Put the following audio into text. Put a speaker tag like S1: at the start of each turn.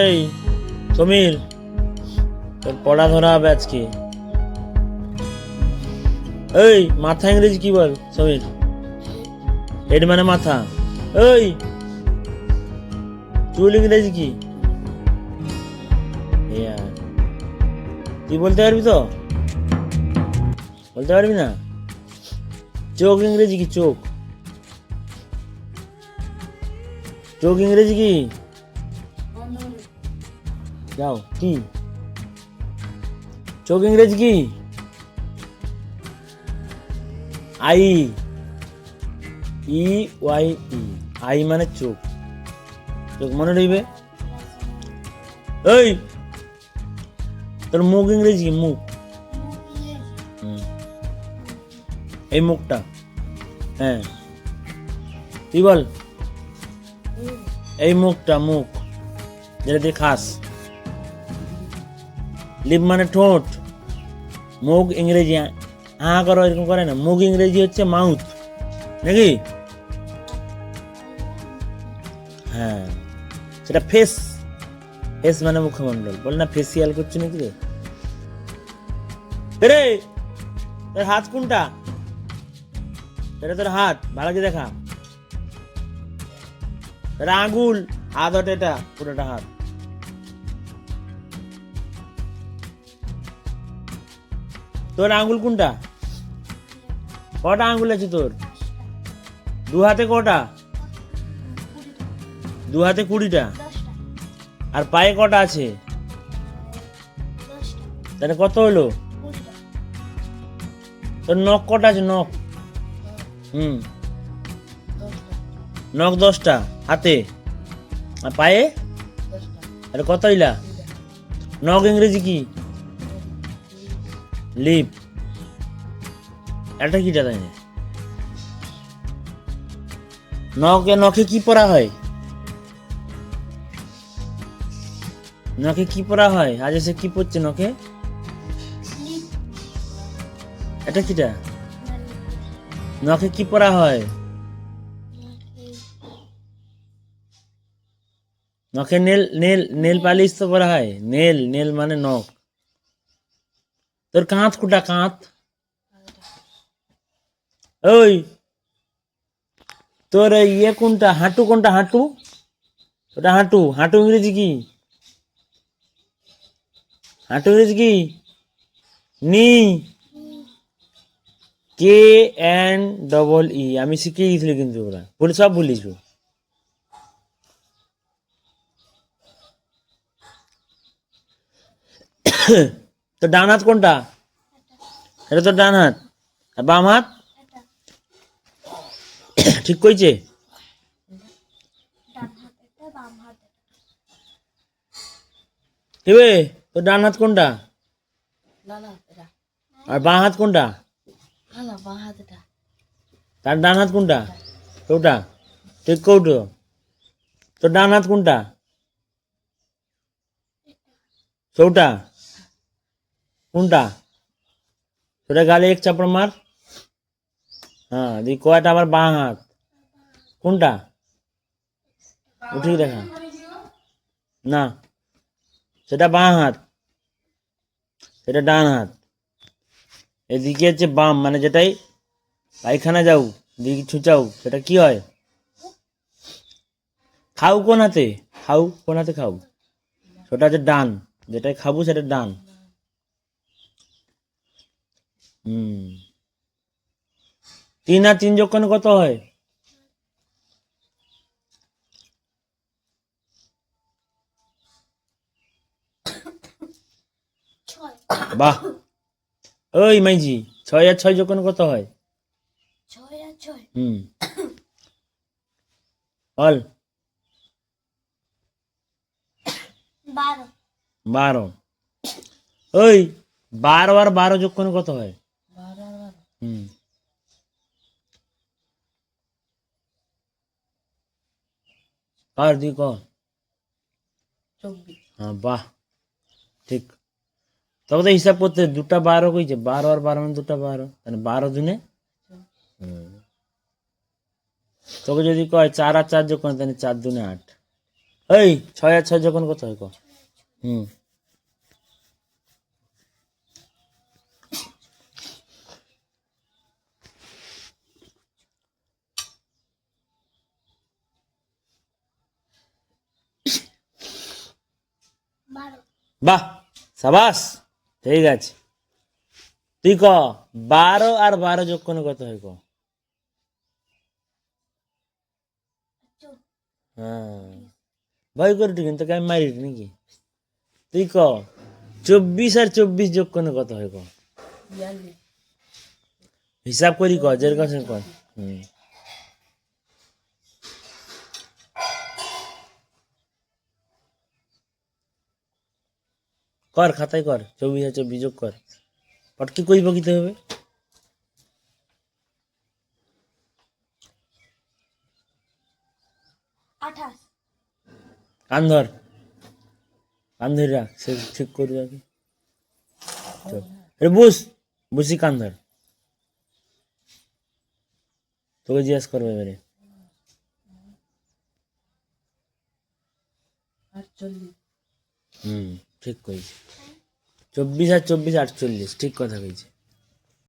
S1: এই, সমীর, তোর পড়া ধরা হবে আজকে। এই, মাথা ইংরেজি কি বল, সমীর? হেড মানে মাথা। এই, চুল ইংরেজি কি? তুই বলতে পারবি তো? বলতে পারবি না? চোখ ইংরেজি কি, চোখ? চোখ ইংরেজি কি? যাও, কি? চোখ ইংরেজি কি? I, E, Y, E. Eye মানে চোখ। চোখ মনে রইবে? এই! তোর মুখ ইংরেজি মুখ। এই মুখটা। হ্যাঁ। তুই বল। এই মুখটা, মুখ। যেটা দিয়ে খাস। লিপ মানে ঠোঁট। মুখ ইংরেজি। হা করো, এরকম করে না। মুখ ইংরেজি হচ্ছে মাউথ। নাকি? হ্যাঁ। সেটা ফেস। ফেস মানে মুখমণ্ডল। বল না ফেসিয়াল করছ নাকি রে? তোর হাত কোনটা? এটা তোর হাত। ভালো করে দেখা। এটা আঙ্গুল হাত ওটা এটা, পুরোটা হাত। তোর আঙ্গুল কোনটা? কটা আঙ্গুল আছে তোর? দু হাতে কটা? দু হাতে কুড়িটা? আর পায়ে কটা আছে? তাহলে কত হলো? তোর নখ কটা আছে? নখ। হুম। নখ দশটা, হাতে। আর পায়ে? আরে কত হইলা? নখ ইংরেজি কি? লিপ। এটা কিটা তাই না নখে নখে কি পরা হয়? নখে কি পরা হয়? আজ এসে কি পড়ছে নখে? এটা কিটা? নখে কি পরা হয়? নখে নেল নেল নেল পালিশ তো পরা হয়। নেল নেল মানে নখ। তোর কাঁত কোটা কাঁত ওই, তোর ইয়ে কোনটা? হাঁটু কোনটা? হাঁটু? ওটা হাঁটু। হাঁটু ইংরেজি কি? হাঁটু ইংরেজি কি? Knee. K N double E. আমি শিখিয়ে দিয়েছিলি কিন্তু ওরা। বলে সব বলিস তো ডান হাত কোনটা? এটা তো ডান হাত। আর বাম হাত? ঠিক কইছে? এবে তো ডান হাত কোনটা? আর বাঁ হাত কোনটা? তার ডান হাত কোনটা? কোনটা ঠিক কৌটো। তোর ডান হাত কোনটা? চৌটা? কোনটা? সেটা গালে এক চাপড় মার। হ্যাঁ দি কয়টা আবার বাঁ হাত? কোনটা? উঠিয়ে দেখা। না, সেটা বাঁ হাত। সেটা ডান হাত। এদিকে হচ্ছে বাম মানে যেটাই পায়খানা যাও, দিকে ছুচাও, সেটা কি হয়? খাও কোন হাতে? খাও কোন হাতে খাও? সেটা হচ্ছে ডান, যেটাই খাব সেটা ডান। হুম। তিন আর তিন যোগ কত হয়? বাহ। ওই মাইজি ছয় আর ছয় যোগ কত হয়? হুম। বল।
S2: বারো।
S1: বারো। ওই বারো আর বারো যোগ কত হয়? হুম আর দি কর হ্যাঁ বাহ। ঠিক। তবে তো হিসাব করতে দুটা বারো কইছে বারো আর বারো মানে দুটা বারো। মানে বারো দিনে। তোকে যদি কয় চার আর চার করে তাহলে চার দুনে আট। এই ছয় আর ছয় যখন কত হয় ক? হুম
S2: বারো
S1: বাহ সাবাস ঠিক আছে। তুই ক বারো আর বারো যোগ করে কত হয় ক? হ্যাঁ। ভয় করে কিন্তু তোকে আমি মারি নাকি? তুই ক চব্বিশ আর চব্বিশ যোগ করে কত হয় ক? হিসাব করি ক যেরকম কর। হুম। কর খাতায় কর চব্বিশ আর চব্বিশ যোগ কর পটকি কই বকিতে হবে? কান ধর। কান ধরে রাখ সে ঠিক করে রাখি বুঝ বুঝি কান ধর। তোকে জিজ্ঞাসা করবে এবারে। হুম। ঠিক কইছি। চব্বিশ আর চব্বিশ আটচল্লিশ ঠিক কথা কইছি।